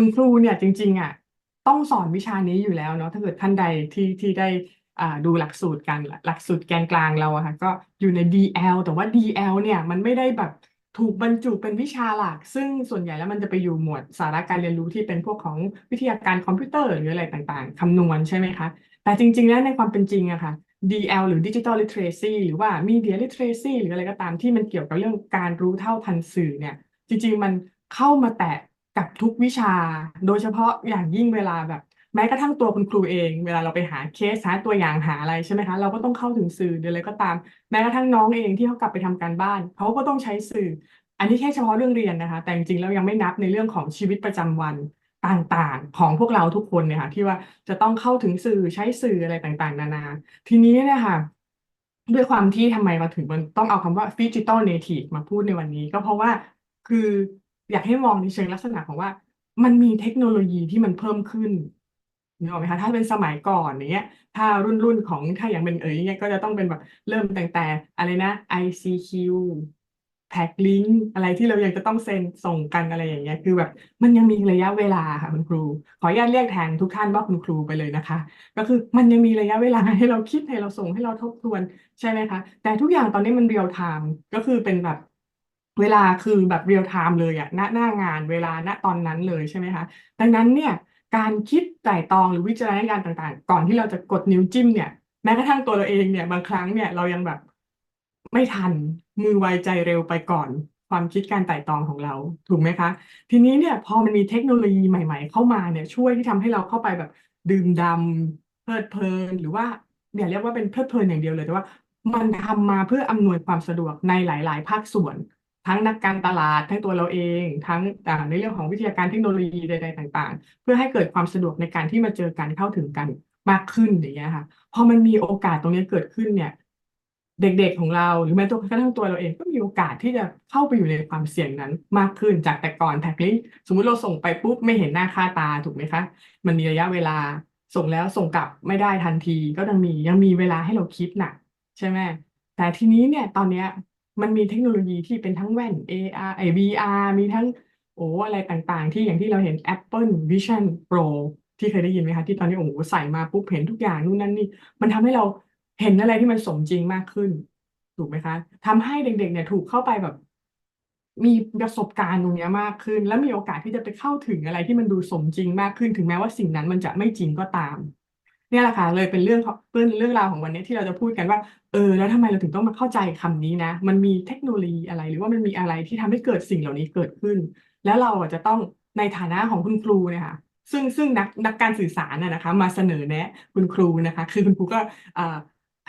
คุณครูเนี่ยจริง ๆอะต้องสอนวิชานี้อยู่แล้วเนาะถ้าเกิดท่านใดที่ที่ได้อ่าดูหลักสูตรกันหลักสูตรแกนกลางเราอะค่ะก็อยู่ใน DL แต่ว่า DL เนี่ยมันไม่ได้แบบถูกบรรจุเป็นวิชาหลัก ซึ่งส่วนใหญ่แล้วมันจะไปอยู่หมวดสาระการเรียนรู้ที่เป็นพวกของวิทยาการคอมพิวเตอร์หรืออะไรต่างๆคำนวณใช่ไหมคะ แต่จริง ๆ แล้วในความเป็นจริงอะค่ะ DL หรือ Digital Literacy หรือว่า Media Literacy หรืออะไรก็ตามที่มันเกี่ยวกับเรื่องการรู้เท่าทันสื่อเนี่ย จริง ๆ มันเข้ามาแตะ กับทุกวิชา โดยเฉพาะอย่างยิ่งเวลาแบบ แม้กระทั่งตัวคุณครูเอง เวลาเราไปหาเคสหาตัวอย่างหาอะไรใช่ไหมคะ เราก็ต้องเข้าถึงสื่อหรืออะไรก็ตาม แม้กระทั่งน้องเองที่เขากลับไปทำการบ้าน เขาก็ต้องใช้สื่อ อันนี้แค่เฉพาะเรื่องเรียนนะคะ แต่จริงๆแล้วยังไม่นับในเรื่องของชีวิตประจำวันต่างๆ ของพวกเราทุกคนเนี่ยค่ะที่ว่าจะต้องเข้าถึงสื่อใช้สื่ออะไรต่างๆ นานา ทีนี้เนี่ยค่ะด้วยความที่ทำไมเราถึงมันต้องเอาคำว่า digital native มาพูดในวันนี้ ก็เพราะว่าคือ อยากให้มองในเชิงลักษณะของว่า มันมีเทคโนโลยีที่มันเพิ่มขึ้นนึกออกไหมคะถ้าเป็นสมัยก่อนอย่างเงี้ย ถ้ารุ่นรุ่นของถ้าอย่างเป็นเอ๋ยเนี่ยก็จะต้องเป็นแบบเริ่มตั้งแต่อะไรนะ ICQ แท็กลิงก์อะไรที่เรายังจะต้องเซ็นส่งกันอะไรอย่างเงี้ย คือแบบมันยังมีระยะเวลาค่ะคุณครู ขออนุญาตเรียกแทนทุกท่านว่าคุณครูไปเลยนะคะ ก็คือมันยังมีระยะเวลาให้เราคิดให้เราส่งให้เราทบทวนใช่ไหมคะ แต่ทุกอย่างตอนนี้มันเรียลไทม์ก็คือเป็นแบบ เวลาคือแบบเรียลไทม์เลยอะณหน้างานเวลาณตอนนั้นเลยใช่ไหมคะ ดังนั้นเนี่ยการคิดไตร่ตรองหรือวิจารณญาณต่างๆ ก่อนที่เราจะกดนิ้วจิ้มเนี่ยแม้กระทั่งตัวเราเองเนี่ยบางครั้งเนี่ยเรายังแบบไม่ทันมือไวใจเร็วไปก่อนความคิดการไต่ตองของเราถูกไหมคะ ทีนี้เนี่ยพอมันมีเทคโนโลยีใหม่ ๆ เข้ามาเนี่ยช่วยที่ทำให้เราเข้าไปแบบดื่มดำเพลิดเพลิน หรือว่าอย่าเรียกว่าเป็นเพลิดเพลินอย่างเดียวเลยแต่ว่า มันทำมาเพื่ออำนวยความสะดวกในหลาย ๆ ภาคส่วน ทั้งนักการตลาดทั้งตัวเราเอง ทั้งในเรื่องของวิทยาการเทคโนโลยีใดๆต่าง ๆ เพื่อให้เกิดความสะดวกในการที่มาเจอกันเข้าถึงกันมากขึ้นอย่างเงี้ยค่ะพอมันมีโอกาสตรงนี้เกิดขึ้นเนี่ย เด็กๆของเราหรือแม้ตัวกระทั่งตัวเราเองก็มีโอกาสที่จะเข้าไปอยู่ในความเสี่ยงนั้นมากขึ้นจากแต่ก่อนแท็กลิงสมมุติเราส่งไปปุ๊บไม่เห็นหน้าค่าตาถูกไหมคะ มันมีระยะเวลาส่งแล้วส่งกลับไม่ได้ทันทีก็ยังมียังมีเวลาให้เราคิดน่ะ ใช่ไหมแต่ทีนี้เนี่ยตอนเนี้ย มันมีเทคโนโลยีที่เป็นทั้งแว่น AR ไอ VR มีทั้งโอ้อะไรต่างๆ ที่อย่างที่เราเห็น Apple Vision Pro ที่เคยได้ยินไหมคะที่ตอนนี้โอ้โหใส่มาปุ๊บเห็นทุกอย่างนู่นนั่นนี่ มันทำให้เราเห็นอะไรที่มันสมจริงมากขึ้น ถูกไหมคะทำให้เด็กๆ เนี่ยถูกเข้าไปแบบ มีประสบการณ์ตรงนี้มากขึ้น และมีโอกาสที่จะไปเข้าถึงอะไรที่มันดูสมจริงมากขึ้นถึงแม้ว่าสิ่งนั้นมันจะไม่จริงก็ตาม เนี่ยแหละค่ะเลยเป็นเรื่องของเป็นเรื่องราวของวันนี้ที่เราจะพูดกันว่า เออ แล้วทำไมเราถึงต้องมาเข้าใจคำนี้นะ มันมีเทคโนโลยีอะไร หรือว่ามันมีอะไรที่ทำให้เกิดสิ่งเหล่านี้เกิดขึ้น แล้วเราอะจะต้องในฐานะของคุณครูเนี่ยค่ะซึ่งซึ่งนักนักการสื่อสารน่ะนะคะ มาเสนอแนะคุณครูนะคะ คือคุณครูก็อ่า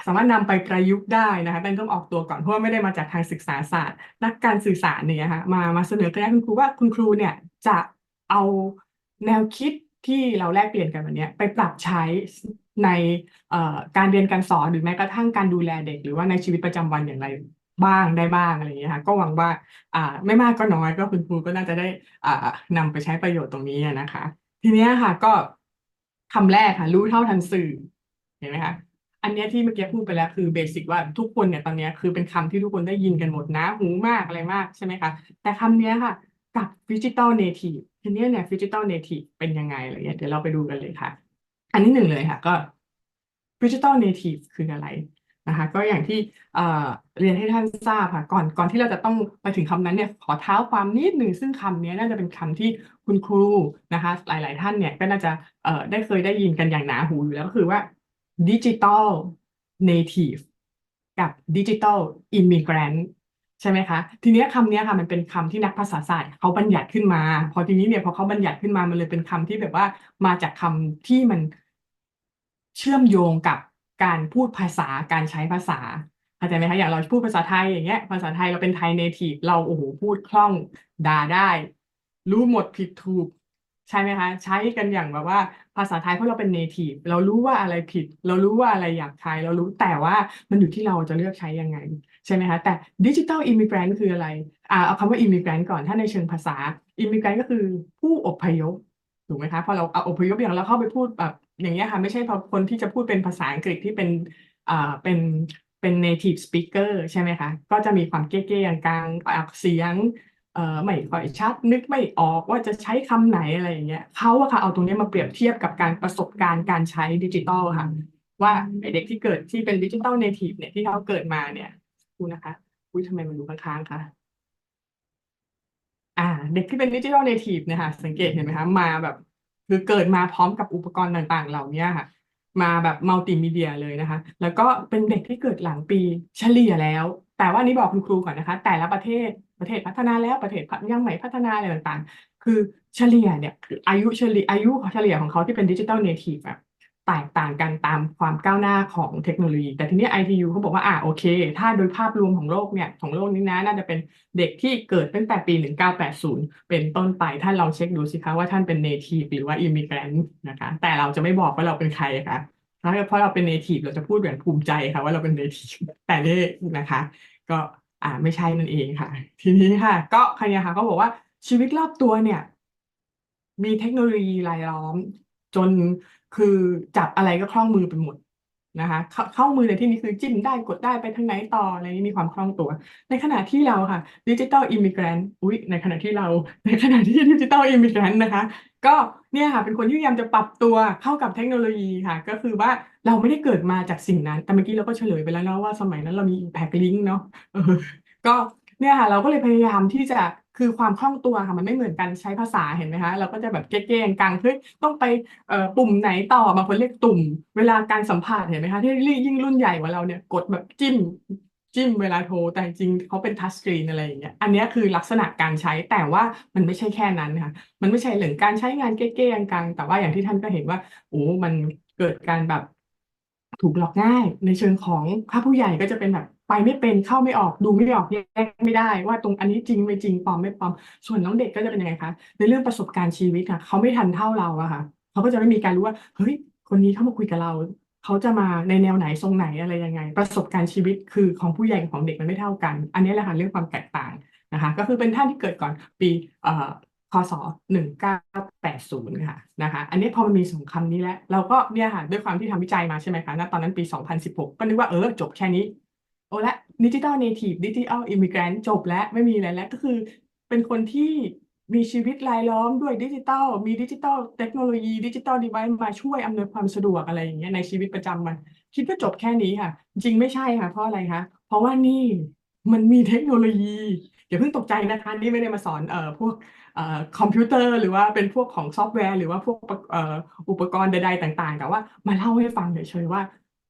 สามารถนำไปประยุกต์ได้นะคะแต่ต้องออกตัวก่อนเพราะว่าไม่ได้มาจากทางศึกษาศาสตร์ นักการสื่อสารเนี่ยค่ะมามาเสนอแนะคุณครูว่าคุณครูเนี่ยจะเอาแนวคิด ที่เราแลกเปลี่ยนกันวันนี้ไปปรับใช้ในการเรียนการสอนหรือแม้กระทั่งการดูแลเด็ก หรือว่าในชีวิตประจำวันอย่างไรบ้างได้บ้างอะไรอย่างเงี้ยค่ะก็หวังว่าไม่มากก็น้อยก็คุณครูก็น่าจะได้อ่านำไปใช้ประโยชน์ตรงนี้นะคะ ทีเนี้ยค่ะก็คำแรกค่ะรู้เท่าทันสื่อเห็นไหมคะอันเนี้ยที่เมื่อกี้พูดไปแล้วคือเบสิกว่าทุกคนเนี่ยตอนนี้คือเป็นคำที่ทุกคนได้ยินกันหมดนะหูมากอะไรมากใช่ไหมคะแต่คำเนี้ยค่ะ กับดิจิตอลเนทีฟทีนี้เนี่ยดิจิตอลเนทีฟเป็นยังไงอะไรเงี้ยเดี๋ยวเราไปดูกันเลยค่ะ อันนี้หนึ่งเลยค่ะ ก็ดิจิตอลเนทีฟคืออะไรนะคะ ก็อย่างที่เรียนให้ท่านทราบค่ะ ก่อนก่อนที่เราจะต้องไปถึงคำนั้นเนี่ยขอเท้าความนิดหนึ่งซึ่งคำนี้น่าจะเป็นคำที่คุณครูนะคะ หลาย ๆ ท่านเนี่ยก็น่าจะได้เคยได้ยินกันอย่างหนาหูอยู่แล้วก็คือว่าดิจิตอลเนทีฟกับดิจิตอลอิมิเกรนต์ ใช่ไหมคะ ทีนี้คำนี้ค่ะมันเป็นคำที่นักภาษาศาสตร์เขาบัญญัติขึ้นมา พอทีนี้เนี่ยพอเขาบัญญัติขึ้นมามันเลยเป็นคำที่แบบว่ามาจากคำที่มันเชื่อมโยงกับการพูดภาษาการใช้ภาษาเข้าใจไหมคะอย่างเราพูดภาษาไทยอย่างเงี้ยภาษาไทยเราเป็นไทยเนทีฟเราโอ้โหพูดคล่องด่าได้ รู้หมดผิดถูกใช่ไหมคะใช้กันอย่างแบบว่าภาษาไทยเพราะเราเป็นเนทีฟเรารู้ว่าอะไรผิด เรารู้ว่าอะไรหยาบคายเรารู้แต่ว่ามันอยู่ที่เราจะเลือกใช้ยังไง ใช่ไหมคะแต่ดิจิทัลอิมิเกรนต์คืออะไรอ่าเอาคำว่าอิมิเกรนต์ก่อนถ้าในเชิงภาษาอิมิเกรนต์ก็คือผู้อพยพถูกไหมคะพอเราเอาอพยพอย่างเราเข้าไปพูดแบบอย่างเงี้ยค่ะไม่ใช่พอคนที่จะพูดเป็นภาษาอังกฤษที่เป็นอ่าเป็นเป็น native speaker ใช่ไหมคะ ก็จะมีความเก้ๆกลางๆออกเสียงเอ่อไม่ค่อยชัดนึกไม่ออกว่าจะใช้คำไหนอะไรอย่างเงี้ยเขาอะค่ะเอาตรงนี้มาเปรียบเทียบกับการประสบการณ์การใช้ดิจิทัลค่ะ ว่าเด็กที่เกิดที่เป็นดิจิ t a ลเนทีฟเนี่ยที่เขาเกิดมาเนี่ย ดูนะคะอุ้ยทำไมมันดูค้างๆคะอ่า เด็กที่เป็นดิจิ t a ลเนทีฟเนี่ยค่ะ สังเกตเห็นไหมคะ มาแบบคือเกิดมาพร้อมกับอุปกรณ์ต่างๆ เหล่านี้ค่ะ มาแบบมัลติมีเดียเลยนะคะ แล้วก็เป็นเด็กที่เกิดหลังปีเฉลี่ยแล้ว แต่ว่านี้บอกคุณครูก่อนนะคะ แต่ละประเทศประเทศพัฒนาแล้วประเทศยังไม่พัฒนาอะไรต่างๆ คือเฉลี่ยเนี่ยคืออายุเฉลี่ยอายุเฉลี่ยของเขาที่เป็นดิจิ t a ลเนทีฟอะ แตกต่างกันตามความก้าวหน้าของเทคโนโลยี แต่ทีนี้ ITU เขาบอกว่าอ่าโอเค ถ้าโดยภาพรวมของโลกเนี่ยของโลกนี้นะน่าจะเป็นเด็กที่เกิดตั้งแต่ปี 1980 เป็นต้นไปท่านลองเช็คดูสิคะว่าท่านเป็น native หรือว่า immigrant นะคะ แต่เราจะไม่บอกว่าเราเป็นใครค่ะเพราะเพราะเราเป็น native เราจะพูดอย่างภูมิใจค่ะ ว่าเราเป็น native แต่เนี่นะคะ ก็อ่าไม่ใช่นั่นเองค่ะ ทีนี้ค่ะ ก็ใครเนี่ยค่ะเขาบอกว่าชีวิตรอบตัวเนี่ย มีเทคโนโลยีรายล้อมจน คือจับอะไรก็คล่องมือไปหมดนะคะเข้ามือในที่นี้คือจิ้มได้กดได้ไปทางไหนต่ออะไรนี้มีความคล่องตัว ในขณะที่เราค่ะดิจิ t a ลอิมิเกรนต์อุ๊ยในขณะที่เรา ในขณะที่ดิจิ t a ลอิมิเกรนต์นะคะ ก็เนี่ยค่ะเป็นคนที่พยายามจะปรับตัวเข้ากับเทคโนโลยีค่ะ ก็คือว่าเราไม่ได้เกิดมาจากสิ่งนั้น แต่เมื่อกี้เราก็เฉลยไปแล้วเนาะว่าสมัยนั้นเรามี Impact Link เนาะก็เนี่ยค่ะเราก็เลยพยายามที่จะ คือความคล่องตัวค่ะมันไม่เหมือนกันใช้ภาษาเห็นไหมคะเราก็จะแบบเก้ๆกังเฮ้ยต้องไปเอ่อปุ่มไหนต่อบางคนเรียกตุ่ม เวลาการสัมภาษณ์เห็นไหมคะที่ยิ่งรุ่นใหญ่กว่าเราเนี่ยกดแบบจิ้มจิ้มเวลาโทรแต่จริงเขาเป็นทัชสกรีนอะไรอย่างเงี้ยอันนี้คือลักษณะการใช้แต่ว่ามันไม่ใช่แค่นั้นค่ะมันไม่ใช่เรื่องการใช้งานเก้ๆกังแต่ว่าอย่างที่ท่านก็เห็นว่าโอ้มันเกิดการแบบถูกหลอกง่ายในเชิงของถ้าผู้ใหญ่ก็จะเป็นแบบ ไปไม่เป็นเข้าไม่ออกดูไม่ออกแยกไม่ได้ ว่าตรงอันนี้จริงไม่จริงปลอมไม่ปลอม ส่วนน้องเด็กก็จะเป็นยังไงคะในเรื่องประสบการณ์ชีวิตค่ะเขาไม่ทันเท่าเราอะค่ะเขาก็จะไม่มีการรู้ว่าเฮ้ยคนนี้เข้ามาคุยกับเราเขาจะมาในแนวไหนทรงไหนอะไรยังไง ประสบการณ์ชีวิตคือของผู้ใหญ่ของเด็กมันไม่เท่ากัน อันนี้แหละค่ะเรื่องความแตกต่างนะคะก็คือเป็นท่านที่เกิดก่อนปีเอ่อคศหนึ่งเก้าแปดศูนย์ค่ะนะคะอันนี้พอมันมีสองคำนี้แล้ว เราก็เนี่ยค่ะด้วยความที่ทำวิจัยมาใช่ไหมคะณตอนนั้นปี 2016 ก็นึกว่าเออจบแค่นี้ โอ้และดิจิตอลเนทีฟดิจิตอลอิมิเกรนจบแล้วไม่มีอะไรแล้วก็คือเป็นคนที่มีชีวิตรายล้อมด้วยดิจิตอลมีดิจิตอลเทคโนโลยีดิจิตอลดีไวซ์มาช่วยอำนวยความสะดวกอะไรอย่างเงี้ยในชีวิตประจำวัน คิดว่าจบแค่นี้ค่ะ จริงไม่ใช่ค่ะ เพราะอะไรคะเพราะว่านี่มันมีเทคโนโลยีอย่าเพิ่งตกใจนะคะนี่ไม่ได้มาสอนเอ่อพวกเอ่อคอมพิวเตอร์หรือว่าเป็นพวกของซอฟต์แวร์ หรือว่าพวกเอ่ออุปกรณ์ใดๆต่างๆ แต่ว่ามาเล่าให้ฟังเฉยๆว่า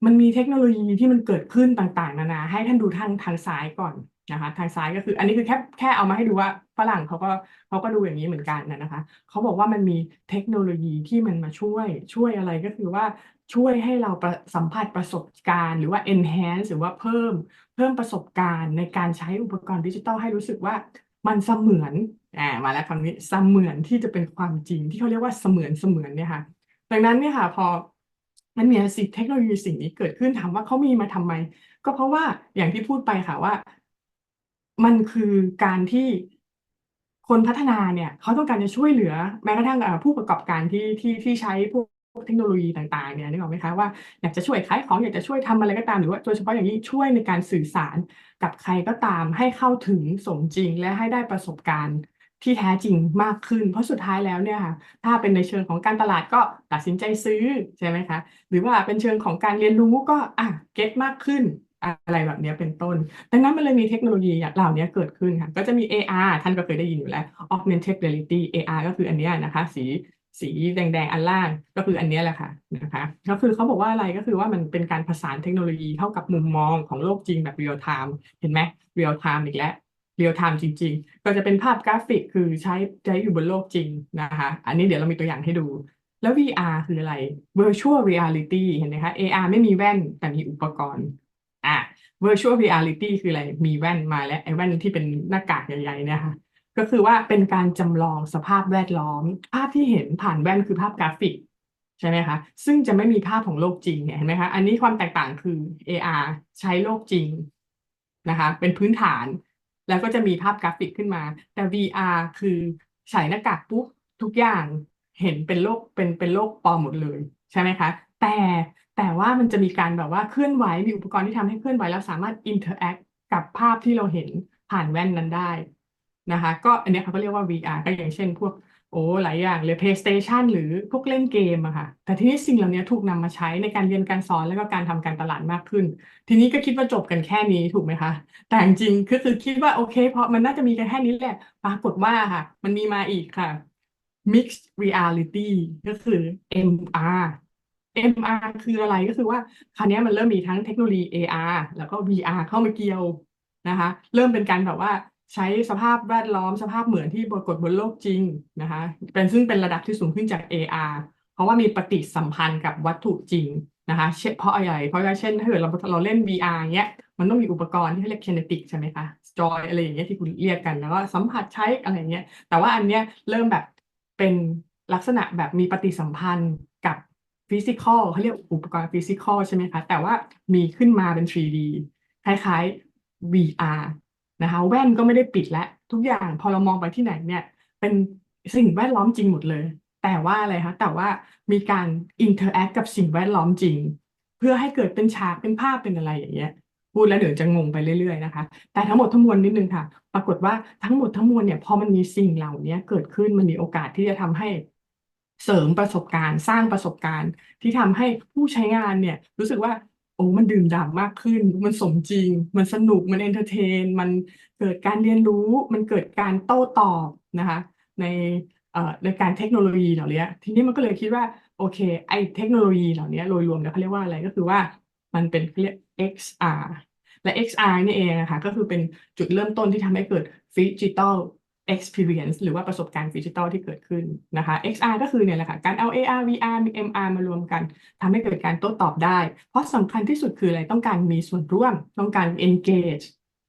มันมีเทคโนโลยีที่มันเกิดขึ้นต่างๆ นานา ให้ท่านดูทางทางซ้ายก่อนนะคะ ทางซ้ายก็คือ อันนี้คือแค่แค่เอามาให้ดูว่าฝรั่งเขาก็เขาก็ดูอย่างนี้เหมือนกันนะนะคะ เขาบอกว่ามันมีเทคโนโลยีที่มันมาช่วยช่วยอะไรก็คือว่าช่วยให้เราประสัมผัสประสบการณ์ หรือว่า enhance หรือว่าเพิ่มเพิ่มประสบการณ์ในการใช้อุปกรณ์ดิจิทัลให้รู้สึกว่ามันเสมือนอ่ามาแล้วคำนี้เสมือนที่จะเป็นความจริงที่เขาเรียกว่าเสมือนเสมือนเนี่ยค่ะ ดังนั้นเนี่ยค่ะพอ มันมีสิ่งเทคโนโลยีสิ่งนี้เกิดขึ้นถามว่าเขามีมาทำไม ก็เพราะว่าอย่างที่พูดไปค่ะว่า มันคือการที่คนพัฒนาเนี่ยเขาต้องการจะช่วยเหลือแม้กระทั่งผู้ประกอบการที่ที่ที่ใช้พวกเทคโนโลยีต่างๆเนี่ยนึกออกไหมคะว่าอยากจะช่วยขายของอยากจะช่วยทำอะไรก็ตามหรือว่าโดยเฉพาะอย่างนี้ช่วยในการสื่อสารกับใครก็ตามให้เข้าถึงสมจริงและให้ได้ประสบการณ์ ที่แท้จริงมากขึ้น เพราะสุดท้ายแล้วเนี่ยค่ะ ถ้าเป็นในเชิงของการตลาดก็ตัดสินใจซื้อใช่ไหมคะ หรือว่าเป็นเชิงของการเรียนรู้ก็อะเก็ตมากขึ้นอะไรแบบนี้เป็นต้น ดังนั้นมันเลยมีเทคโนโลยีเหล่านี้เกิดขึ้นค่ะ ก็จะมี AR ท่านก็เคยได้ยินอยู่แล้ว Augmented Reality AR ก็คืออันนี้นะคะ สีสีแดงๆ อันล่างก็คืออันนี้แหละค่ะนะคะก็คือเขาบอกว่าอะไรก็คือว่ามันเป็นการผสานเทคโนโลยีเข้ากับมุมมองของโลกจริงแบบ real time เห็นไหม real time อีกแล้ว real time จริง ๆ ก็จะเป็นภาพกราฟิกคือใช้ใช้อยู่บนโลกจริงนะคะ อันนี้เดี๋ยวเรามีตัวอย่างให้ดู แล้ว VR คืออะไร virtual reality เห็นไหมคะ AR ไม่มีแว่นแต่มีอุปกรณ์อะ virtual reality คืออะไร มีแว่นมาแล้วไอ้แว่นที่เป็นหน้ากากใหญ่ๆเนี่ยค่ะก็คือว่าเป็นการจำลองสภาพแวดล้อม ภาพที่เห็นผ่านแว่นคือภาพกราฟิกใช่ไหมคะ ซึ่งจะไม่มีภาพของโลกจริงเนี่ยเห็นไหมคะ อันนี้ความแตกต่างคือ AR ใช้โลกจริงนะคะ เป็นพื้นฐาน แล้วก็จะมีภาพกราฟิกขึ้นมา แต่ VR คือใส่หน้ากากปุ๊บทุกอย่างเห็นเป็นโลกเป็นเป็นโลกปลอมหมดเลย ใช่ไหมคะ แต่แต่ว่ามันจะมีการแบบว่าเคลื่อนไหวมีอุปกรณ์ที่ทำให้เคลื่อนไหวแล้วสามารถอินเทอร์แอคกับภาพที่เราเห็นผ่านแว่นนั้นได้นะคะ ก็อันนี้เขาก็เรียกว่า VR ก็อย่างเช่น พวก โอ้ หลายอย่างเลย PlayStation หรือพวกเล่นเกมอะค่ะ แต่ทีนี้สิ่งเหล่านี้ถูกนำมาใช้ในการเรียนการสอนแล้วก็การทำการตลาดมากขึ้น ทีนี้ก็คิดว่าจบกันแค่นี้ถูกไหมคะ แต่จริงๆก็คือคิดว่าโอเค เพราะมันน่าจะมีกันแค่นี้แหละ ปรากฏว่าค่ะ มันมีมาอีกค่ะ Mixed Reality ก็คือ MR MR คืออะไรก็คือว่าคราวนี้มันเริ่มมีทั้งเทคโนโลยี AR แล้วก็ VR เข้ามาเกี่ยวนะคะ เริ่มเป็นการแบบว่า ใช้สภาพแวดล้อมสภาพเหมือนที่ปรากฏบนโลกจริงนะคะเป็นซึ่งเป็นระดับที่สูงขึ้นจาก AR เพราะว่ามีปฏิสัมพันธ์กับวัตถุจริงนะคะเช่นเพราะอะไรเพราะว่าเช่นถ้าเกิดเราเราเล่น VR เงี้ยมันต้องมีอุปกรณ์ที่เรียก kinetic ใช่ไหมคะจอยอะไรอย่างเงี้ยที่คุณเรียกกันแล้วก็สัมผัสใช้อะไรเงี้ยแต่ว่าอันเนี้ยเริ่มแบบเป็นลักษณะแบบมีปฏิสัมพันธ์กับฟิสิกอลเขาเรียกอุปกรณ์ฟิสิกอลใช่ไหมคะ แต่ว่ามีขึ้นมาเป็น 3D คล้ายๆ VR นะคะแว่นก็ไม่ได้ปิดและ ทุกอย่างพอเรามองไปที่ไหนเนี่ยเป็นสิ่งแวดล้อมจริงหมดเลย แต่ว่าอะไรคะแต่ว่ามีการอินเทอร์แอคกับสิ่งแวดล้อมจริง เพื่อให้เกิดเป็นฉากเป็นภาพเป็นอะไรอย่างเงี้ยพูดแล้วเดี๋ยวจะงงไปเรื่อยๆนะคะ แต่ทั้งหมดทั้งมวลนิดนึงค่ะ ปรากฏว่าทั้งหมดทั้งมวลเนี่ยพอมันมีสิ่งเหล่านี้เกิดขึ้นมันมีโอกาสที่จะทำให้เสริมประสบการณ์ สร้างประสบการณ์ที่ทำให้ผู้ใช้งานเนี่ยรู้สึกว่า โอ้ มันดื่มด่ำมากขึ้น มันสมจริง มันสนุก มันเอนเตอร์เทน มันเกิดการเรียนรู้ มันเกิดการโต้ตอบนะคะ ในในการเทคโนโลยีเหล่านี้ทีนี้มันก็เลยคิดว่า โอเค ไอเทคโนโลยีเหล่านี้โดยรวมแล้วเขาเรียกว่าอะไรก็คือว่ามันเป็นเรียก XR และ XR นี่เองนะคะก็คือเป็นจุดเริ่มต้นที่ทำให้เกิด Digital Experience หรือว่าประสบการณ์ดิจิทัลที่เกิดขึ้นนะคะ XR ก็คือเนี่ยแหละค่ะ การเอา AR VR มี MR มารวมกันทำให้เกิดการโต้ตอบได้ เพราะสำคัญที่สุดคืออะไรต้องการมีส่วนร่วม ต้องการ engage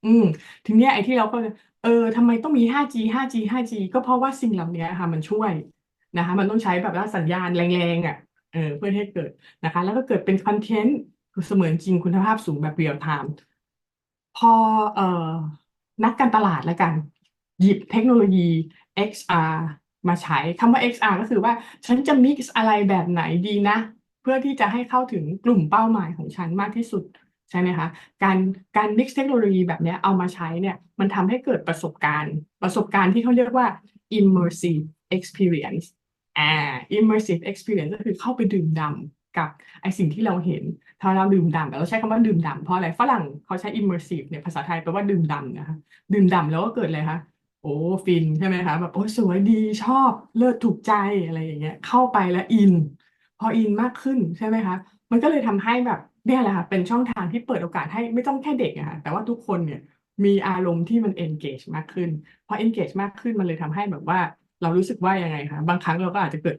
อืมทีเนี้ยไอ้ที่เราก็เออทำไมต้องมี 5G 5G 5G ก็เพราะว่าสิ่งเหล่านี้ค่ะมันช่วยนะคะมันต้องใช้แบบว่าสัญญาณแรงๆอะเออเพื่อให้เกิดนะคะ แล้วก็เกิดเป็นคอนเทนต์เสมือนจริงคุณภาพสูงแบบเรียลไทม์พอเอ่อนักการตลาดแล้วกัน หยิบเทคโนโลยี XR มาใช้คำว่า XR ก็คือว่าฉันจะ mix อะไรแบบไหนดีนะ เพื่อที่จะให้เข้าถึงกลุ่มเป้าหมายของฉันมากที่สุดใช่ไหมคะการการ mix เทคโนโลยีแบบนี้เอามาใช้เนี่ยมันทำให้เกิดประสบการณ์ ประสบการณ์ที่เขาเรียกว่า immersive experience อ่า immersive experience ก็คือเข้าไปดื่มด่ำกับไอสิ่งที่เราเห็นถ้าเราดื่มด่ำเราใช้คำว่าดื่มด่ำเพราะอะไรฝรั่งเขาใช้ immersive เนี่ยภาษาไทยแปลว่าดื่มด่ำนะคะดื่มด่ำแล้วก็เกิดอะไรคะ โอ้ ฟินใช่ไหมคะ แบบ โอ้สวยดี ชอบ เลิศ ถูกใจ อะไรอย่างเงี้ย เข้าไปแล้วอิน พออินมากขึ้นใช่ไหมคะ มันก็เลยทำให้แบบ เนี่ยแหละค่ะ เป็นช่องทางที่เปิดโอกาสให้ไม่ต้องแค่เด็กอะค่ะ แต่ว่าทุกคนเนี่ยมีอารมณ์ที่มัน engage มากขึ้น พอ engage มากขึ้น มันเลยทำให้แบบว่า เรารู้สึกว่ายังไงคะ บางครั้งเราก็อาจจะเกิด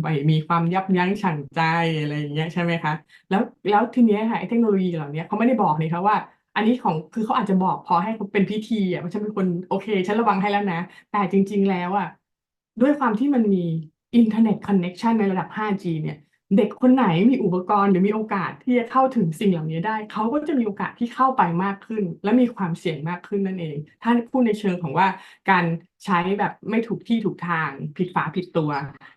ไม่มีความยับยั้งชั่งใจ อะไรอย่างเงี้ย ใช่ไหมคะ แล้ว แล้วทีเนี้ยค่ะ ไอ้เทคโนโลยีเหล่านี้เขาไม่ได้บอกนี่คะว่า อันนี้ของคือเขาอาจจะบอกพอให้เป็นพิธีอะว่าฉันเป็นคนโอเคฉันระวังให้แล้วนะ แต่จริง ๆ แล้วอะด้วยความที่มันมีอินเทอร์เน็ตคอนเน็กชันในระดับ 5G เนี่ยเด็กคนไหนมีอุปกรณ์หรือมีโอกาสที่จะเข้าถึงสิ่งเหล่านี้ได้ เขาก็จะมีโอกาสที่เข้าไปมากขึ้น และมีความเสี่ยงมากขึ้นนั่นเอง ถ้าพูดในเชิงของว่าการใช้แบบไม่ถูกที่ถูกทาง ผิดฝาผิดตัว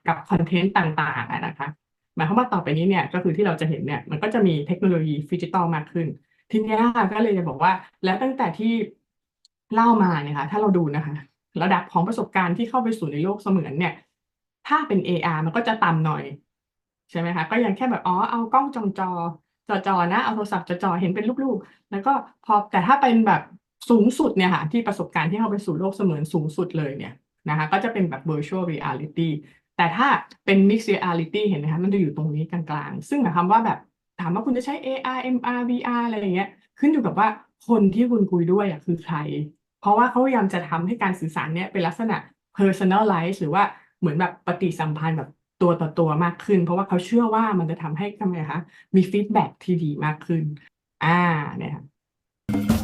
กับคอนเทนต์ต่างๆนะคะหมายความว่าต่อไปนี้เนี่ยก็คือที่เราจะเห็นเนี่ยมันก็จะมีเทคโนโลยีดิจิตอลมากขึ้น ทีเนี้ยค่ะก็เลยจะบอกว่า แล้วตั้งแต่ที่เล่ามาเนี่ยค่ะ ถ้าเราดูนะคะ ระดับของประสบการณ์ที่เข้าไปสู่ในโลกเสมือนเนี่ย ถ้าเป็น AR มันก็จะต่ำหน่อย ใช่ไหมคะ ก็ยังแค่แบบอ๋อเอากล้องจองจอจอจอนะเอาโทรศัพท์จอจอเห็นเป็นรูปๆแล้วก็พอแต่ถ้าเป็นแบบสูงสุดเนี่ยค่ะ ที่ประสบการณ์ที่เข้าไปสู่โลกเสมือนสูงสุดเลยเนี่ยนะคะ ก็จะเป็นแบบ virtual reality แต่ถ้าเป็น mixed reality เห็นไหมคะมันจะอยู่ตรงนี้กลางๆ ซึ่งหมายความว่าแบบ ถามว่าคุณจะใช้ AR MR VR อะไรอย่างเงี้ย ขึ้นอยู่กับว่าคนที่คุณคุยด้วยอะคือใคร เพราะว่าเขาพยายามจะทำให้การสื่อสารเนี่ยเป็นลักษณะ personalize หรือว่าเหมือนแบบปฏิสัมพันธ์แบบตัวต่อตัวมากขึ้น เพราะว่าเขาเชื่อว่ามันจะทำให้ทำไมคะมีฟีดแบ็ที่ดีมากขึ้น อ่าเนี่ยค่ะ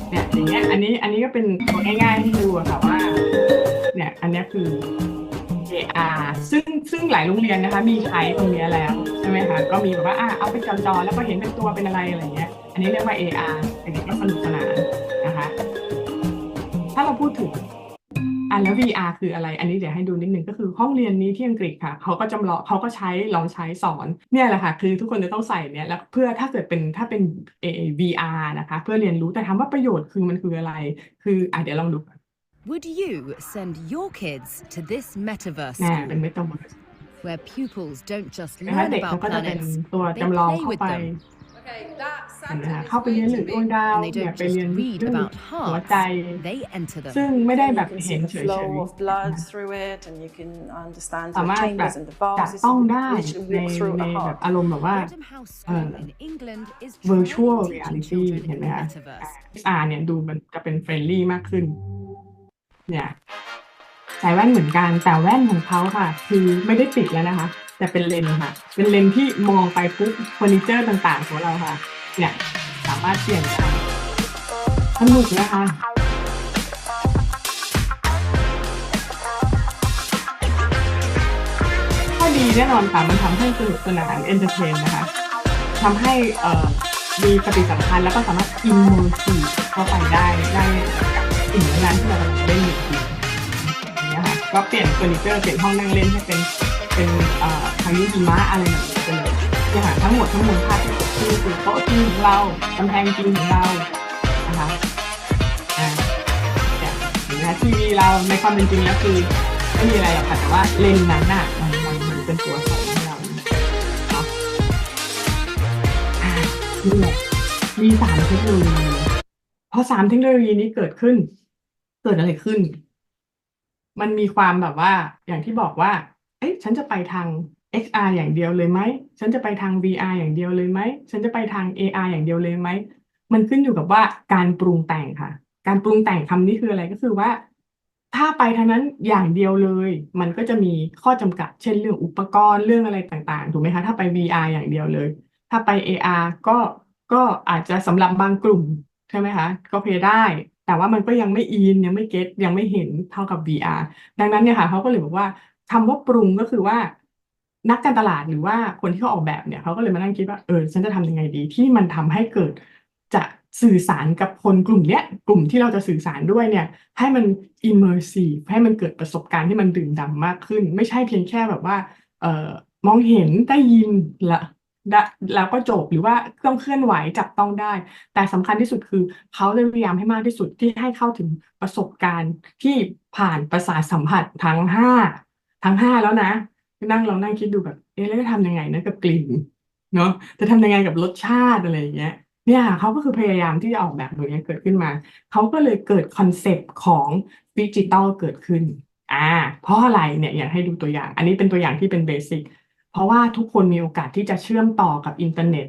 เนี่ยอย่างเงี้ยอันนี้อันนี้ก็เป็นตัวง่ายๆให้ดูค่ะว่าเนี่ยอันนี้คือ AR ซึ่งซึ่งหลายโรงเรียนนะคะ มีใช้ตรงเนี้ยแล้วใช่ไหมคะก็มีแบบว่าอะเอาไปจอๆแล้วก็เห็นเป็นตัวเป็นอะไรอะไรเงี้ย อันนี้เรียกว่า AR เด็กๆก็สนุกสนานนะคะ ถ้าเราพูดถึงอะแล้ว VR คืออะไร อันนี้เดี๋ยวให้ดูนิดนึงก็คือห้องเรียนนี้ที่อังกฤษค่ะ เขาก็จำลองเขาก็ใช้ลองใช้สอน เนี่ยแหละค่ะ คือทุกคนจะต้องใส่เนี่ยแล้วเพื่อถ้าเกิดเป็นถ้าเป็น VR นะคะ เพื่อเรียนรู้แต่ถามว่าประโยชน์คือมันคืออะไร คืออะเดี๋ยวลองดูก่อน Would you send your kids to this metaverse แน่ school เป็นเมตาเวิร์ส where pupils don't just นะคะ learn เด็กเขา about ก็จะเป็น planets, ตัว they จำลอง play เข้า with ไป them Okay, that เห็นไหม Santa คะ is เข้าไปเรียน way หรือ too ดวง big. ดาว and they เนี่ย don't ไปเรียน just read เรื่อง about หัว hearts, ใจ they enter them. ซึ่งไม่ได้ So แบ you บ can เห็ see น the เฉย flow of blood ๆ through it, and you can understand สา the มารถแบบ changes and the จับ valves. It's ต้องได้ literally ใน walk through ใน a แบบ heart. อารมณ์แบบว่า Freedom House School in England is trying virtual teaching reality children เห็น in ไหม the คะ metaverse. XR เนี่ยดูมันจะเป็นเฟรนลี่มากขึ้น เนี่ยใส่แว่นเหมือนกันแต่แว่นของเขาค่ะ คือไม่ได้ติดแล้วนะคะ แต่เป็นเลนค่ะ เป็นเลนที่มองไปปุ๊บเฟอร์นิเจอร์ต่างๆของเราค่ะ เนี่ยสามารถเปลี่ยนได้สนุกนะคะข้อดีแน่นอนค่ะมันทำให้สนุกสนานเอนเตอร์เทนนะคะทำให้เอ่อมีปฏิสัมพันธ์แล้วก็สามารถอินโมทีเข้าไปได้ได้กับสิ่งนั้นที่เราเล่น ก็เปลี่ยนเฟอร์นิเจอร์เปลี่ยนห้องนั่งเล่นให้เป็นเป็นเอ่อพายุหิมะอะไรแบบนี้ไปเลยเนี่ยค่ะทั้งหมดทั้งมวลภาพที่เกิดขึ้นคือโต๊ะจริงของเรากำแพงจริงของเรานะคะอ่านี่ยเห็นไหมทีวีเราในความเป็นจริงแล้วคือไม่มีอะไรหรอกค่ะแต่ว่าเลนส์นั้นน่ะมันมันมันเป็นตัวสอนให้เราเนาะอ่านี่แหละมีสามเทคโนโลยีพอสามเทคโนโลยีนี้เกิดขึ้น เกิดอะไรขึ้น มันมีความแบบว่าอย่างที่บอกว่า เอ๊ะฉันจะไปทาง XR อย่างเดียวเลยไหม ฉันจะไปทาง VR อย่างเดียวเลยไหม ฉันจะไปทาง AR อย่างเดียวเลยไหม มันขึ้นอยู่กับว่าการปรุงแต่งค่ะ การปรุงแต่งคำนี้คืออะไรก็คือว่า ถ้าไปทางนั้นอย่างเดียวเลย มันก็จะมีข้อจำกัด เช่นเรื่องอุปกรณ์เรื่องอะไรต่างๆ ถูกไหมคะ ถ้าไป VR อย่างเดียวเลย ถ้าไป AR ก็ก็อาจจะสำหรับบางกลุ่มใช่ไหมคะ ก็เพย์ได้ แต่ว่ามันก็ยังไม่อินยังไม่เก็ตยังไม่เห็นเท่ากับ VR ดังนั้นเนี่ยค่ะเขาก็เลยบอกว่าคำว่าปรุงก็คือว่านักการตลาดหรือว่าคนที่เขาออกแบบเนี่ยเขาก็เลยมานั่งคิดว่าเออฉันจะทำยังไงดี ที่มันทำให้เกิดจะสื่อสารกับคนกลุ่มเนี้ยกลุ่มที่เราจะสื่อสารด้วยเนี่ย ให้มัน immersive ให้มันเกิดประสบการณ์ที่มันดื่มด่ำมากขึ้น ไม่ใช่เพียงแค่แบบว่า เอ่อมองเห็นได้ยินละ แล้วก็จบหรือว่าเครื่องเคลื่อนไหวจับต้องได้ แต่สำคัญที่สุดคือ เขาเลยพยายามให้มากที่สุดที่ให้เข้าถึงประสบการณ์ที่ผ่านประสาทสัมผัสทั้งห้าทั้งห้าแล้วนะ นั่งลองนั่งคิดดูแบบ เอ๊ะแล้วจะทำยังไงนะกับกลิ่นเนาะจะทำยังไงกับรสชาติอะไรอย่างเงี้ยเนี่ยเขาก็คือพยายามที่จะออกแบบตรงนี้เกิดขึ้นมา เขาก็เลยเกิดคอนเซปต์ของดิจิตอลเกิดขึ้นอ่าเพราะอะไรเนี่ยอยากให้ดูตัวอย่าง อันนี้เป็นตัวอย่างที่เป็นเบสิก เพราะว่าทุกคนมีโอกาสที่จะเชื่อมต่อกับอินเทอร์เน็ต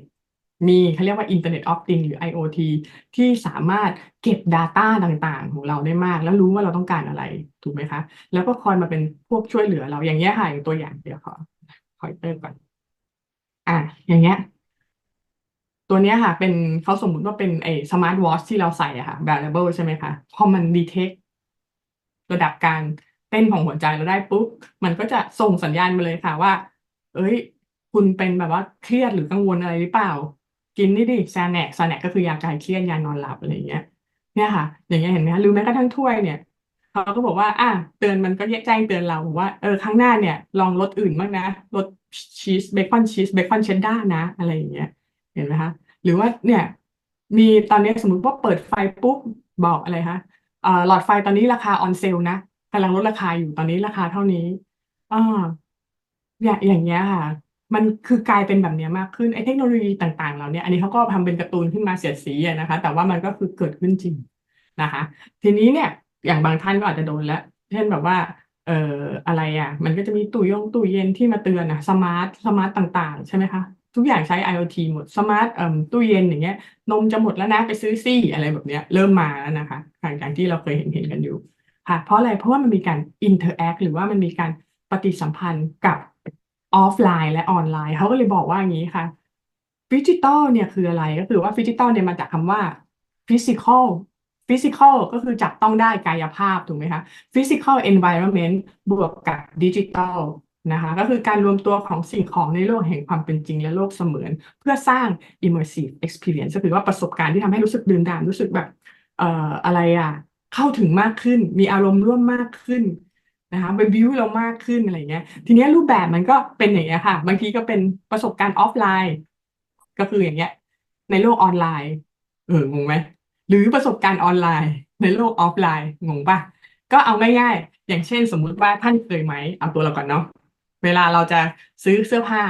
มีเขาเรียกว่า Internet of Things หรือ IoT ที่สามารถเก็บ Data ต่างๆ ของเราได้มาก แล้วรู้ว่าเราต้องการอะไรถูกไหมคะ แล้วก็คอยมาเป็นพวกช่วยเหลือเราอย่างเงี้ยค่ะอย่างตัวอย่างเดี๋ยวขอขอเติมก่อนอะอย่างเงี้ยตัวเนี้ยค่ะเป็นเขาสมมุติว่าเป็นไอ้สมาร์ทวอชที่เราใส่อะค่ะ wearable ใช่ไหมคะ พอมัน detect ระดับการเต้นของหัวใจเราได้ปุ๊บ มันก็จะส่งสัญญาณมาเลยค่ะว่า เอ้ย คุณเป็นแบบว่าเครียดหรือกังวลอะไรหรือเปล่า กินนี่ดิซาแนกซาแนกก็คือยาคลายเครียดยานอนหลับอะไรอย่างเงี้ย เนี่ยค่ะ อย่างเงี้ยเห็นไหมคะหรือแม้กระทั่งถ้วยเนี่ยเขาก็บอกว่า อะเตือนมันก็แจ้งเตือนเราว่าเออครั้งหน้าเนี่ย ลองลดอื่นบ้างนะลดชีสเบคอนชีสเบคอนเชดดาร์นะ อะไรอย่างเงี้ย เห็นไหมคะหรือว่าเนี่ย มีตอนนี้สมมติว่าเปิดไฟปุ๊บบอกอะไรคะอ่อหลอดไฟตอนนี้ราคาออนเซลนะกำลังลดราคาอยู่ตอนนี้ราคาเท่านี้อ่า อย่าง อย่างเงี้ยค่ะ มันคือกลายเป็นแบบเนี้ยมากขึ้น ไอ้เทคโนโลยีต่าง ๆ เหล่านี้อันนี้เขาก็ทำเป็นการ์ตูนขึ้นมาเสียดสีอะนะคะ แต่ว่ามันก็คือเกิดขึ้นจริงนะคะ ทีนี้เนี่ย อย่างบางท่านก็อาจจะโดนแล้ว เช่นแบบว่า เอ่อ อะไรอะมันก็จะมีตู้ยงตู้เย็นที่มาเตือนนะสมาร์ท สมาร์ตต่าง ๆ ใช่ไหมคะ ทุกอย่างใช้ IoT หมด สมาร์ท เอ่อ ตู้เย็นอย่างเงี้ย นมจะหมดแล้วนะ ไปซื้อซี่อะไรแบบเนี้ย เริ่มมาแล้วนะคะอย่างที่เราเคยเห็นเห็นกันอยู่ ค่ะ เพราะอะไร เพราะว่ามันมีการ interact หรือว่ามันมีการปฏิสัมพันธ์กับ ออฟไลน์และออนไลน์ เขาก็เลยบอกว่าอย่างนี้ค่ะฟิจิตอลเนี่ยคืออะไรก็คือว่าฟิจิตอลเนี่ยมาจากคำว่า physical physical ก็คือจับต้องได้กายภาพถูกไหมคะ physical environment บวกกับดิจิทัลนะคะก็คือการรวมตัวของสิ่งของในโลกแห่งความเป็นจริงและโลกเสมือน เพื่อสร้าง immersive experience ก็คือว่าประสบการณ์ที่ทำให้รู้สึกดื่มด่ำรู้สึกแบบเอ่ออะไรอะเข้าถึงมากขึ้น มีอารมณ์ร่วมมากขึ้น นะคะไปบิวเรามากขึ้นอะไรเงี้ย ทีเนี้ยรูปแบบมันก็เป็นอย่างเงี้ยค่ะ บางทีก็เป็นประสบการณ์ออฟไลน์ ก็คืออย่างเงี้ย ในโลกออนไลน์ เอองงไหมหรือประสบการณ์ออนไลน์ ในโลกออฟไลน์งงปะก็เอาง่ายๆ อย่างเช่น สมมุติว่าท่านเคยไหมเอาตัวเราก่อนเนาะเวลาเราจะซื้อเสื้อผ้า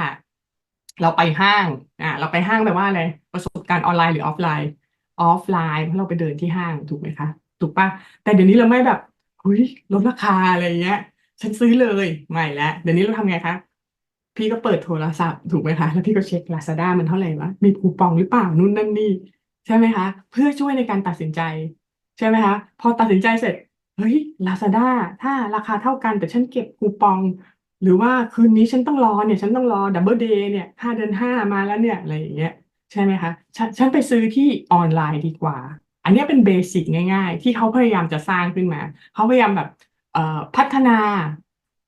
เราไปห้างอ่าเราไปห้างแปลว่าอะไรประสบการณ์ออนไลน์หรือออฟไลน์ออฟไลน์เพราะเราไปเดินที่ห้างถูกไหมคะถูกปะแต่เดี๋ยวนี้เราไม่แบบ ฮ้ยลดราคาอะไรเงี้ย ฉันซื้อเลยไม่แล้วเดี๋ยวนี้เราทำไงคะ พี่ก็เปิดโทรศัพท์ถูกไหมคะ แล้วพี่ก็เช็ค Lazada มันเท่าไหร่วะ มีคูปองหรือเปล่านู่นนั่นนี่ ใช่ไหมคะ เพื่อช่วยในการตัดสินใจ ใช่ไหมคะ พอตัดสินใจเสร็จเฮ้ย Lazada ถ้าราคาเท่ากันแต่ฉันเก็บคูปอง หรือว่าคืนนี้ฉันต้องรอเนี่ย ฉันต้องรอดับเบิลเดย์เนี่ยห้าเดือนห้ามาแล้วเนี่ยอะไรอย่างเงี้ยใช่ไหมคะฉันฉันไปซื้อที่ออนไลน์ดีกว่า อันนี้เป็นเบสิกง่าย ๆ ที่เขาพยายามจะสร้างขึ้นมา เขาพยายามแบบเอ่อพัฒนา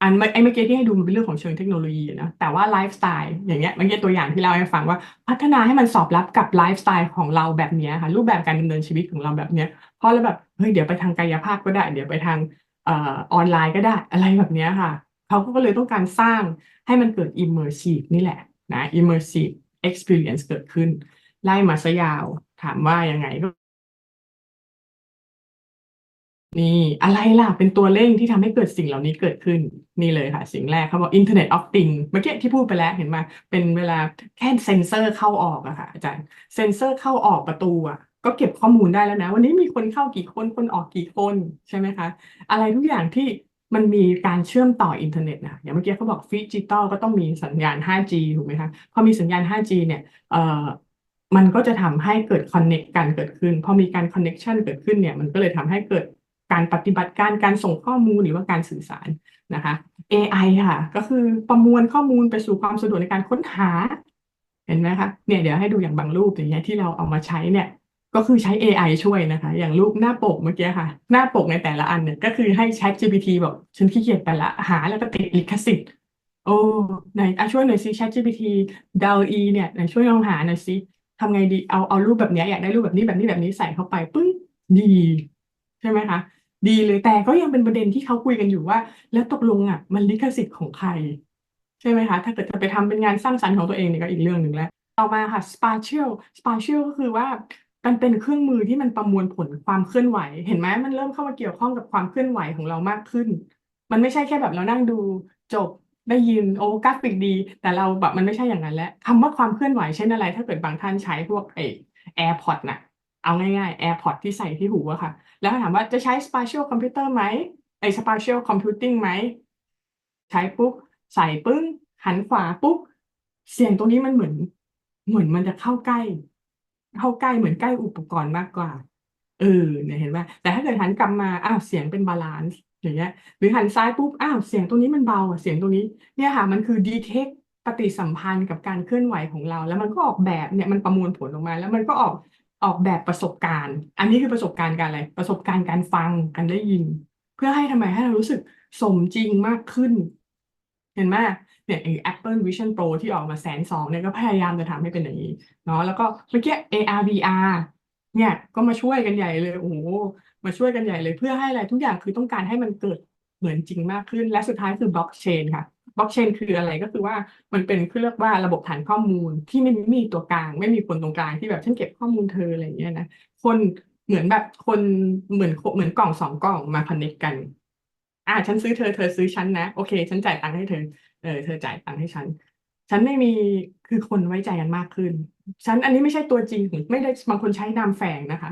อันไอ้เมื่อกี้ที่ให้ดูมันเป็นเรื่องของเชิงเทคโนโลยีนะแต่ว่าไลฟ์สไตล์อย่างเงี้ยเมื่อกี้ตัวอย่างที่เราให้ฟังว่าพัฒนาให้มันสอบรับกับไลฟ์สไตล์ของเราแบบเนี้ยค่ะ รูปแบบการดำเนินชีวิตของเราแบบเนี้ยเพราะแล้วแบบเฮ้ยเดี๋ยวไปทางกายภาพก็ได้ เดี๋ยวไปทางเอ่อออนไลน์ก็ได้อะไรแบบเนี้ยค่ะ เขาก็เลยต้องการสร้างให้มันเกิด immersive นี่แหละนะ immersive experience เกิดขึ้น ไล่มาซะยาว ถามว่ายังไงก็ นี่อะไรล่ะ เป็นตัวเร่งที่ทำให้เกิดสิ่งเหล่านี้เกิดขึ้น นี่เลยค่ะ สิ่งแรกเขาบอก Internet of Things เมื่อกี้ที่พูดไปแล้วเห็นไหมเป็นเวลาแค่เซ็นเซอร์เข้าออกอะค่ะ อาจารย์เซ็นเซอร์เข้าออกประตูอะก็เก็บข้อมูลได้แล้วนะ วันนี้มีคนเข้ากี่คนคนออกกี่คนใช่ไหมคะ อะไรทุกอย่างที่มันมีการเชื่อมต่ออินเทอร์เน็ตนะอย่างเมื่อกี้เขาบอกฟิจิตอลก็ต้องมีสัญญาณ 5G ถูกไหมคะพอมีสัญญาณ 5G เนี่ยเอ่อมันก็จะทำให้เกิดคอนเน็กกันเกิดขึ้น พอมีการคอนเน็กชันเกิดขึ้นเนี่ย มันก็เลยทำให้เกิด การปฏิบัติการการส่งข้อมูลหรือว่าการสื่อสารนะคะ AI ค่ะ ก็คือประมวลข้อมูลไปสู่ความสะดวกในการค้นหา เห็นไหมคะเนี่ยเดี๋ยวให้ดูอย่างบางรูปอย่างเงี้ยที่เราเอามาใช้เนี่ยก็คือใช้ AI ช่วยนะคะ อย่างรูปหน้าปกเมื่อกี้ค่ะ หน้าปกในแต่ละอันเนี่ยก็คือให้ ChatGPT บอกฉันขี้เกียจไปละหาแล้วก็ติดลิขสิทธิ์โอ้ไหนอะช่วยหน่อยสิ ChatGPT ดา l E เนี่ยไหนช่วยลองหาหน่อยสิทำไงดีเอาเอารูปแบบเนี้ยอยากได้รูปแบบนี้แบบนี้แบบนี้ใส่เข้าไปปึ้งดี ใช่ไหมคะ ดีเลยแต่ก็ยังเป็นประเด็นที่เขาคุยกันอยู่ว่า แล้วตกลงอะ มันลิขสิทธิ์ของใคร ใช่ไหมคะ ถ้าเกิดจะไปทำเป็นงานสร้างสรรค์ของตัวเองเนี่ยก็อีกเรื่องหนึ่งแล้วต่อมาค่ะ spatial spatial ก็คือว่ามันเป็นเครื่องมือที่มันประมวลผลความเคลื่อนไหว เห็นไหมมันเริ่มเข้ามาเกี่ยวข้องกับความเคลื่อนไหวของเรามากขึ้น มันไม่ใช่แค่แบบเรานั่งดูจบได้ยินโอ้กราฟิกดี แต่เราแบบมันไม่ใช่อย่างนั้นแล้วคำว่าความเคลื่อนไหวเช่นอะไร ถ้าเกิดบางท่านใช้พวกไอ้ AirPod น่ะ เอาง่ายๆ AirPod ที่ใส่ที่หูอะค่ะ แล้วถามว่าจะใช้ spatial computer ไหมไอ้ spatial computing ไหม ใช้ปุ๊บ ใส่ปึ้ง หันขวาปุ๊บ เสียงตรงนี้มันเหมือน เหมือนมันจะเข้าใกล้ เข้าใกล้เหมือนใกล้อุปกรณ์มากกว่าเออเนี่ยเห็นไหมแต่ถ้าเกิดหันกลับมาอ้าวเสียงเป็นบาลานซ์อย่างเงี้ย หรือหันซ้ายปุ๊บอ้าวเสียงตรงนี้มันเบาอะเสียงตรงนี้เนี่ยค่ะมันคือดีเทคปฏิสัมพันธ์กับการเคลื่อนไหวของเรา แล้วมันก็ออกแบบเนี่ยมันประมวลผลออกมา แล้วมันก็ออก ออกแบบประสบการณ์ อันนี้คือประสบการณ์การอะไร ประสบการณ์การฟังการได้ยิน เพื่อให้ทำไมให้เรารู้สึกสมจริงมากขึ้น เห็นไหมเนี่ยไอ้ Apple Vision Pro ที่ออกมาแสนสองเนี่ยก็พยายามจะทำให้เป็นอย่างนี้เนาะแล้วก็เมื่อกี้ AR VR เนี่ยก็มาช่วยกันใหญ่เลยโอ้โหมาช่วยกันใหญ่เลยเพื่อให้อะไรทุกอย่างคือต้องการให้มันเกิดเหมือนจริงมากขึ้น และสุดท้ายคือบล็อกเชนค่ะ บล็อกเชนคืออะไรก็คือว่ามันเป็นคือเรียกว่าระบบฐานข้อมูลที่ไม่มีตัวกลาง ไม่มีคนตรงกลางที่แบบฉันเก็บข้อมูลเธออะไรอย่างเงี้ยนะคนเหมือนแบบคนเหมือนเหมือนกล่องสองกล่องมาคอนเนคกัน อ่าฉันซื้อเธอเธอซื้อฉันนะ โอเค ฉันจ่ายตังค์ให้เธอเออเธอจ่ายตังค์ให้ฉัน ฉันไม่มีคือคนไว้ใจกันมากขึ้น ฉันอันนี้ไม่ใช่ตัวจริงของไม่ได้บางคนใช้นามแฝงนะคะ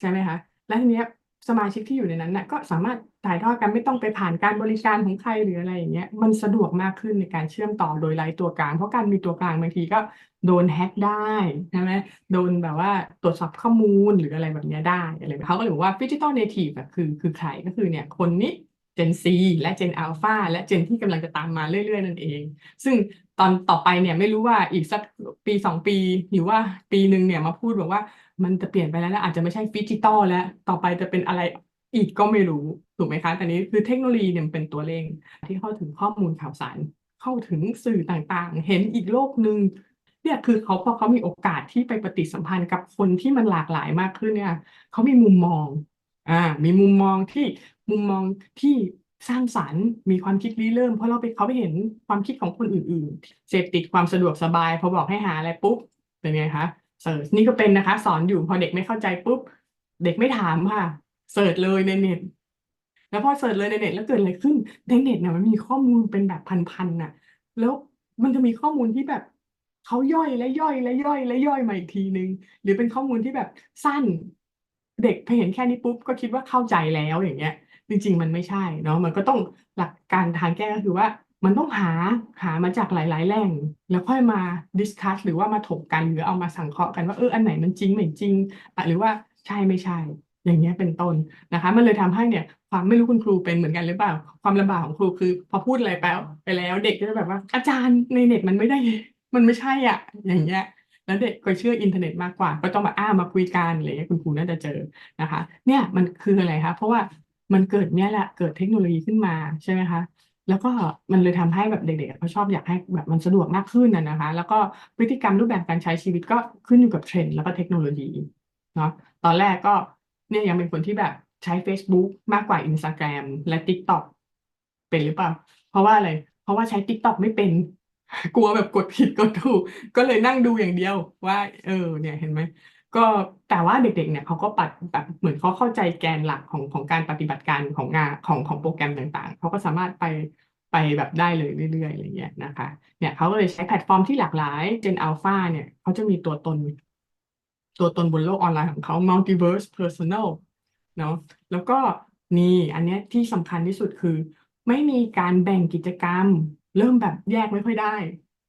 ใช่ไหมคะ และทีเนี้ย สมาชิกที่อยู่ในนั้นน่ะก็สามารถถ่ายทอดกันไม่ต้องไปผ่านการบริการของใครหรืออะไรอย่างเงี้ยมันสะดวกมากขึ้นในการเชื่อมต่อโดยไร้ตัวกลาง เพราะการมีตัวกลางบางทีก็โดนแฮ็กได้ใช่ไหมโดนแบบว่าตรวจสอบข้อมูลหรืออะไรแบบเนี้ยได้อะไรเขาก็เลยบอกว่าดิจิตอลเนทีฟอะคือคือใครก็คือเนี่ยคนนี้ Gen C และ Gen Alpha และ Gen ที่กำลังจะตามมาเรื่อย ๆ นั่นเอง ซึ่งตอนต่อไปเนี่ยไม่รู้ว่าอีกสักปีสองปี หรือว่าปีหนึ่งเนี่ยมาพูดบอกว่ามันจะเปลี่ยนไปแล้วนะอาจจะไม่ใช่ฟิจิตอลแล้วต่อไปจะเป็นอะไรอีกก็ไม่รู้ถูกไหมคะแต่นี้คือเทคโนโลยีเนี่ยเป็นตัวเร่งที่เข้าถึงข้อมูลข่าวสาร เข้าถึงสื่อต่างๆ เห็นอีกโลกหนึ่งเนี่ยคือเขาพอเขามีโอกาสที่ไปปฏิสัมพันธ์กับคนที่มันหลากหลายมากขึ้นเนี่ยเขามีมุมมองอ่ามีมุมมองที่มุมมองที่สร้างสรรค์มีความคิดริเริ่ม เพราะเราไปเขาไปเห็นความคิดของคนอื่นๆเสพติดความสะดวกสบายพอบอกให้หาอะไรปุ๊บเป็นไงคะ เสิร์ชนี่ก็เป็นนะคะ สอนอยู่พอเด็กไม่เข้าใจปุ๊บ เด็กไม่ถามค่ะเสิร์ชเลยในเน็ตแล้วพอเสิร์ชเลยในเน็ตแล้วเกิดอะไรขึ้นในเน็ตเนี่ยมันมีข้อมูลเป็นแบบพันๆน่ะ แล้วมันจะมีข้อมูลที่แบบเขาย่อยและย่อยและย่อยและย่อยมาอีกทีนึง หรือเป็นข้อมูลที่แบบสั้น เด็กพอเห็นแค่นี้ปุ๊บก็คิดว่าเข้าใจแล้วอย่างเงี้ย จริง ๆ มันไม่ใช่เนาะมันก็ต้องหลักการทางแก้ก็คือว่า มันต้องหาหามาจากหลาย ๆ แหล่ง แล้วค่อยมาดิสคัสหรือว่ามาถกกันหรือเอามาสังเคราะห์กันว่าเอออันไหนมันจริงไม่จริงหรือว่าใช่ไม่ใช่ อย่างเงี้ยเป็นต้นนะคะ มันเลยทำให้เนี่ย ความไม่รู้คุณครูเป็นเหมือนกันหรือเปล่า ความลำบากของครูคือ พอพูดอะไรไปไปแล้วเด็กก็จะแบบว่า อาจารย์ในเน็ตมันไม่ได้ มันไม่ใช่อะ อย่างเงี้ยแล้วเด็กก็เชื่ออินเทอร์เน็ตมากกว่า ก็ต้องมาอ้ามาคุยกันอะไรเงี้ยคุณครูน่าจะเจอนะคะ เนี่ยมันคืออะไรคะเพราะว่ามันเกิดเนี่ยแหละเกิดเทคโนโลยีขึ้นมาใช่ไหมคะ แล้วก็มันเลยทำให้แบบเด็กๆเขาชอบอยากให้แบบมันสะดวกมากขึ้นนะนะคะ แล้วก็พฤติกรรมรูปแบบการใช้ชีวิตก็ขึ้นอยู่กับเทรนด์แล้วก็เทคโนโลยีเนาะตอนแรกก็เนี่ยยังเป็นคนที่แบบใช้ Facebook มากกว่า Instagram และ TikTok เป็นหรือเปล่า เพราะว่าอะไร เพราะว่าใช้ TikTok ไม่เป็น กลัวแบบกดผิดกดถูก ก็เลยนั่งดูอย่างเดียวว่า เออ เนี่ยเห็นไหม ก็แต่ว่าเด็กๆ เนี่ยเขาก็ปัดแบบเหมือนเขาเข้าใจแกนหลักของของการปฏิบัติการของงานของของโปรแกรมต่างๆ เขาก็สามารถไปไปแบบได้เลยเรื่อยๆอะไรเงี้ยนะคะ เนี่ยเขาก็เลยใช้แพลตฟอร์มที่หลากหลาย Gen Alpha เนี่ยเขาจะมีตัวตน ตัวตนบนโลกออนไลน์ของเขา multiverse personal เนาะแล้วก็นี่อันเนี้ยที่สำคัญที่สุดคือ ไม่มีการแบ่งกิจกรรม เริ่มแบบแยกไม่ค่อยได้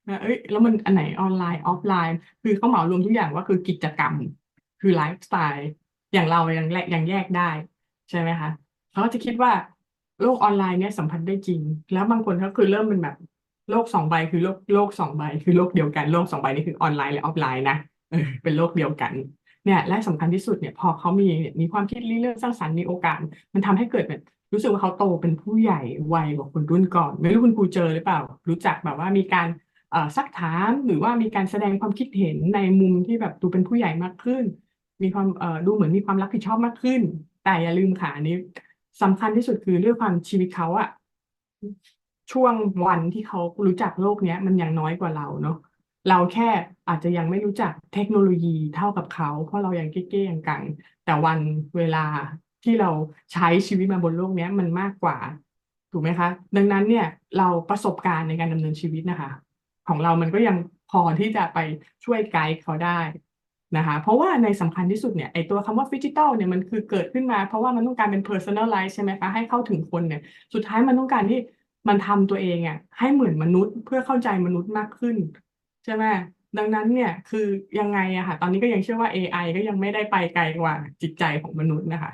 นะเอ้ยแล้วมันอันไหนออนไลน์ออฟไลน์ คือเขาเหมารวมทุกอย่างว่าคือกิจกรรม คือไลฟ์สไตล์อย่างเรายังแยกยังแยกได้ ใช่ไหมคะเขาก็จะคิดว่าโลกออนไลน์เนี่ยสัมผัสได้จริง แล้วบางคนก็คือเริ่มเป็นแบบโลกสองใบคือโลกโลกสองใบ คือโลกเดียวกันโลกสองใบนี่คือออนไลน์และออฟไลน์นะเออเป็นโลกเดียวกันเนี่ยและสำคัญที่สุดเนี่ยพอเขามีเนี่ยมีความคิดริเริ่มสร้างสรรค์มีโอกาส มันทำให้เกิดแบบรู้สึกว่าเขาโตเป็นผู้ใหญ่ไวกว่าคนรุ่นก่อน ไม่รู้คุณครูเจอหรือเปล่า รู้จักแบบว่ามีการ ซักถามหรือว่ามีการแสดงความคิดเห็นในมุมที่แบบดูเป็นผู้ใหญ่มากขึ้น มีความดูเหมือนมีความรับผิดชอบมากขึ้น แต่อย่าลืมค่ะอันนี้สำคัญที่สุดคือเรื่องความชีวิตเขาอะช่วงวันที่เขารู้จักโลกเนี้ย มันยังน้อยกว่าเราเนาะเราแค่อาจจะยังไม่รู้จักเทคโนโลยีเท่ากับเขา เพราะเรายังเก้ๆยังกังแต่วันเวลาที่เราใช้ชีวิตมาบนโลกเนี้ยมันมากกว่า ถูกไหมคะ ดังนั้นเนี่ยเราประสบการณ์ในการดำเนินชีวิตนะคะ ของเรามันก็ยังพอที่จะไปช่วยไกด์เขาได้นะคะเพราะว่าในสำคัญที่สุดเนี่ยไอตัวคำว่าฟิจิตอลเนี่ยมันคือเกิดขึ้นมา เพราะว่ามันต้องการเป็น personalize ใช่ไหมคะให้เข้าถึงคนเนี่ยสุดท้ายมันต้องการที่มันทำตัวเองอะให้เหมือนมนุษย์เพื่อเข้าใจมนุษย์มากขึ้น ใช่ไหมดังนั้นเนี่ยคือยังไงอะค่ะ ตอนนี้ก็ยังเชื่อว่า AI ก็ยังไม่ได้ไปไกลกว่าจิตใจของมนุษย์นะคะ